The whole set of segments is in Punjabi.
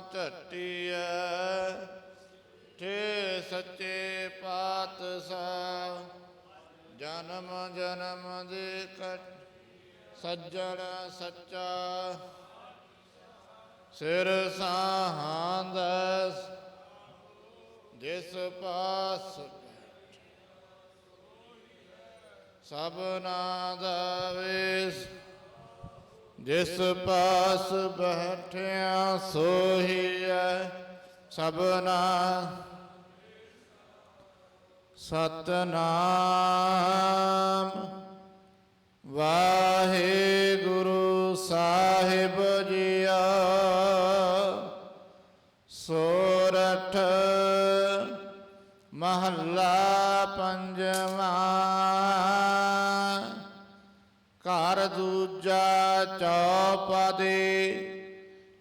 ਝਟਿਐ ਤੇ ਸੱਚੇ ਪਾਤਸ਼ਾਹ, ਜਨਮ ਜਨਮ ਦੇ ਕਟ ਸੱਜਣ ਸੱਚਾ। ਸਿਰ ਸਾਹੰਦਸ ਜਿਸ ਪਾਸ ਸਭ ਸਭਨਾ ਦਾ ਵੇਸ ਜਿਸ ਪਾਸ ਬੈਠਿਆ ਸੋਹੀਐ ਸਭਨਾ ਸਤਨਾਮ। ਵਾਹਿਗੁਰੂ ਸਾਹਿਬ ਜੀਆ ਸੋਰਠ ਮਹੱਲਾ ਪੰਜਵਾਂ। ਘਰ ਦੂਜਾ ਚੌਪਦੇ।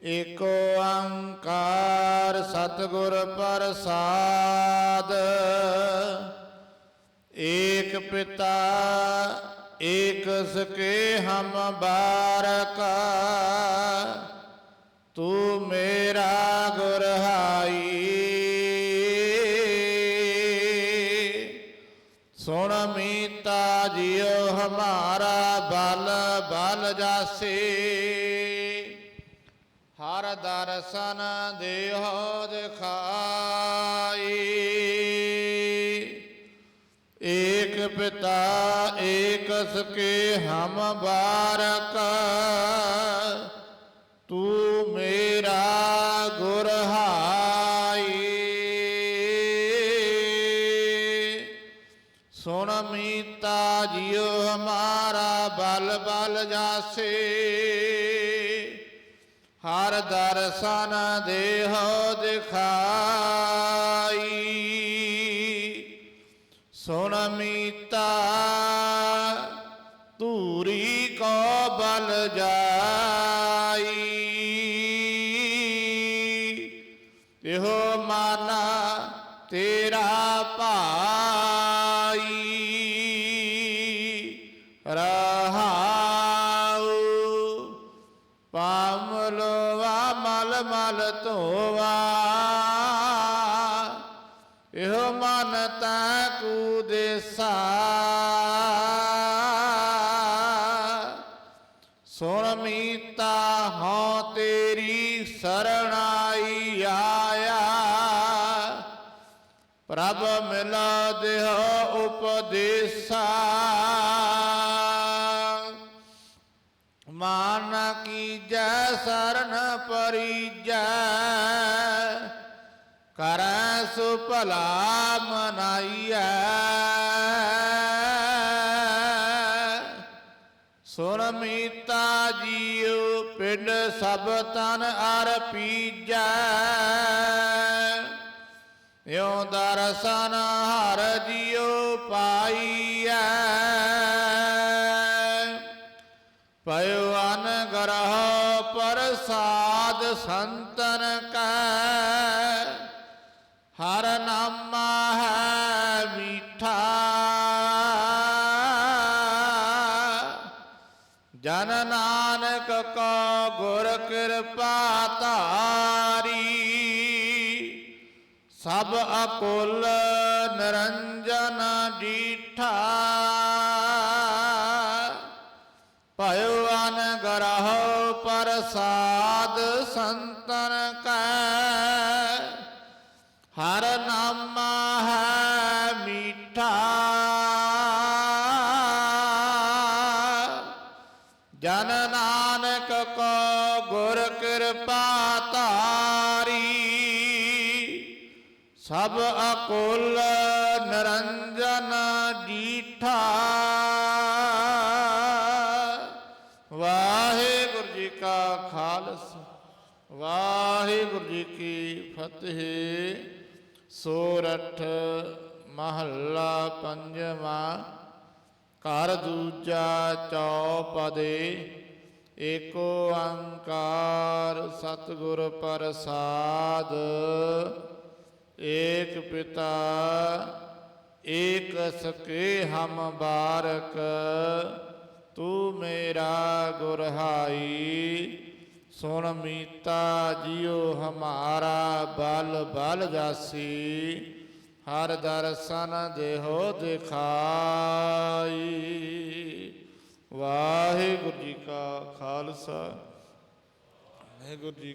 ਏਕ ਓੰਕਾਰ ਸਤਿਗੁਰ ਪ੍ਰਸਾਦ। ਏਕ ਪਿਤਾ ਏਕ ਸਕੇ ਹਮ ਬਾਰਕ। ਸੁਣ ਮੀਤਾ ਜਿਉ ਹਮਾਰਾ ਬਲ ਬਲ ਜਾਸੇ। ਹਰ ਦਰਸ਼ਨ ਦੇਹੋ ਦਿਖਾਈ। ਏਕ ਪਿਤਾ ਏਕ ਸਕੇ ਹਮ ਬਾਰਕ। ਮੀਤਾ ਜਿਉ ਹਮਾਰਾ ਬਲ ਬਲ ਜਾਸੇ। ਹਰ ਦਰਸ਼ਨ ਦੇਹੋ ਦਿਖਾਈ। ਸੁਣ ਮੀਤਾ, ਧੂਰੀ ਕੋ ਬਲ ਜਾਈ। ਇਹੋ ਮਾਨਾ ਤੇ ਰਹਾਉ। ਪਾਮਲਵਾ ਮਲ ਮਲ ਧੋਵਾ। ਇਹੋ ਮਨ ਤੈ ਕੂ ਦੇਸਾ ਸੁਣ ਮੀਤਾ ਹਉ ਤੇਰੀ ਸਰਣਾਈ ਆਇਆ। ਪ੍ਰਭ ਮਿਲਾ ਦੇਹ ਉਪਦੇਸਾ। ਮਾਨ ਕੀਜੈ ਸਰਨ ਪਰੀਜੈ, ਕਰੈ ਸੁਭਲਾ ਮਨਾਈਐ। ਸੁਣ ਮੀਤਾ ਜੀਉ ਪਿੰਡ ਸਭ ਤਨ ਅਰ ਪੀਜੈ। ਇਉ ਦਰਸ਼ਨ ਹਰ ਜੀਉ ਪਾਈਐ। ਪਇਓ ਅਨਗਰਹ ਪ੍ਰਸਾਦ ਸੰਤਨ ਕੈ, ਹਰ ਨਾਮਾ ਹੈ ਮੀਠਾ। ਜਨ ਨਾਨਕ ਕੋ ਗੁਰ ਕਿਰਪਾ ਧਾਰੀ, ਸਭ ਅਕੁਲ ਨਰੰਜਨ ਡੀਠਾ। ਭਇਓ ਅਨਗਰਹ ਸਾਧ ਸੰਤਨ ਕੈ। ਹਰ ਨਾਮ ਹੈ ਮੀਠਾ। ਜਨ ਨਾਨਕ ਕੋ ਗੁਰ ਕਿਰਪਾ ਧਾਰੀ। ਸਭ ਅਕੁਲ ਨਿਰੰਜਨ ਡੀਠਾ ਵਾਹਿਗੁਰੂ ਜੀ ਕਾ ਖਾਲਸਾ। ਵਾਹਿਗੁਰੂ ਜੀ ਕੀ ਫਤਿਹ। ਸੋਰਠ ਮਹੱਲਾ ਪੰਜਵਾਂ। ਘਰ ਦੂਜਾ ਚੌਪਦੇ। ਏਕੋ ਓੰਕਾਰ ਸਤਿਗੁਰ ਪ੍ਰਸਾਦ। ਏਕ ਪਿਤਾ, ਏਕ ਸਕੇ ਹਮ ਬਾਰਕ। ਤੂੰ ਮੇਰਾ ਗੁਰ ਹਾਈ ਸੁਣ ਮੀਤਾ ਜਿਉ ਹਮਾਰਾ ਬਲ ਬਲ ਜਾਸੀ, ਹਰ ਦਰਸ਼ਨ ਦੇਹੋ ਦਿਖਾਈ। ਵਾਹਿਗੁਰੂ ਜੀ ਕਾ ਖਾਲਸਾ। ਵਾਹਿਗੁਰੂ ਜੀ